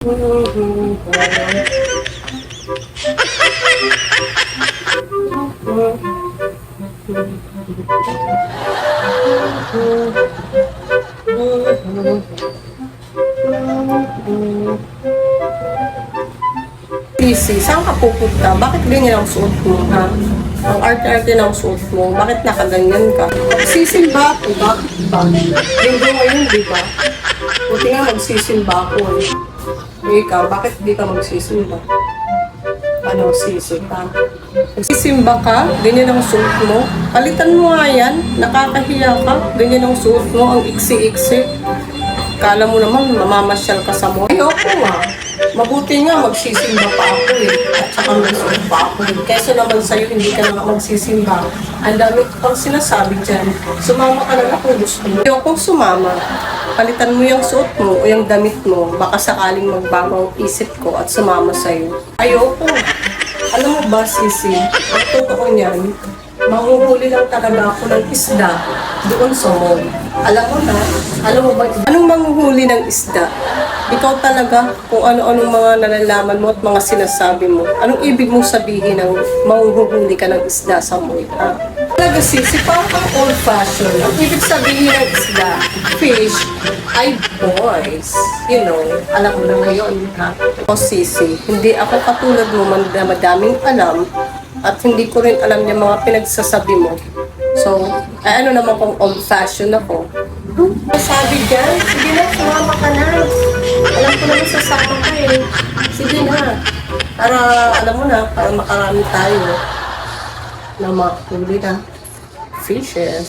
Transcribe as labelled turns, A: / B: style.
A: Sisi, saan ka pupunta? Bakit ganyan ang suot mo, ha? Ang arte-arte ng suot mo, bakit nakaganyan ka? Sisimba ako, bakit ba? Linggo ngayon, di ba? Buti nga magsisimba ako eh. Ikaw, bakit di ka magsisimba? Ano, sisi ka? Magsisimba ka, ganyan ang suot mo. Palitan mo nga yan, nakakahiya ka, ganyan ang suot mo, ang iksi-iksi. Kala mo naman, mamamasyal ka sa mo. Ayoko nga. Mabuti nga, magsisimba pa ako eh. At saka magsuot pa ako eh. Kesa naman sa'yo, hindi ka naman magsisimba. Ang dami ko sinasabi dyan. Sumama ka na lang kung gusto mo. Ayoko sumama. Palitan mo yung suot mo o yung damit mo. Baka sakaling magbago ang isip ko at sumama sa'yo. Ayoko. Alam mo ba, Sisi, ang totoo niyan, Manguhuli lang talaga ako ng isda doon sa mall. Alam mo na, alam mo ba, anong manguhuli ng isda? Ikaw talaga kung ano-anong mga nalalaman mo at mga sinasabi mo. Anong ibig mong sabihin ng manguhuli ka ng isda sa mall? Ha? Talaga sisi, parang kang old fashion. Ang ibig sabihin ng isda, fish, ay boys. You know, alam mo na ngayon, ha? O sisi, hindi ako katulad mo na madaming alam at hindi ko rin alam yung mga pinagsasabi mo. So, ay ano naman kung old-fashioned ako. Hmm? Sabi dyan, sige na, sumama ka na. Alam ko naman sasama ka eh. Sige na. Para, alam mo na, para makarami tayo na makahuli na fishes.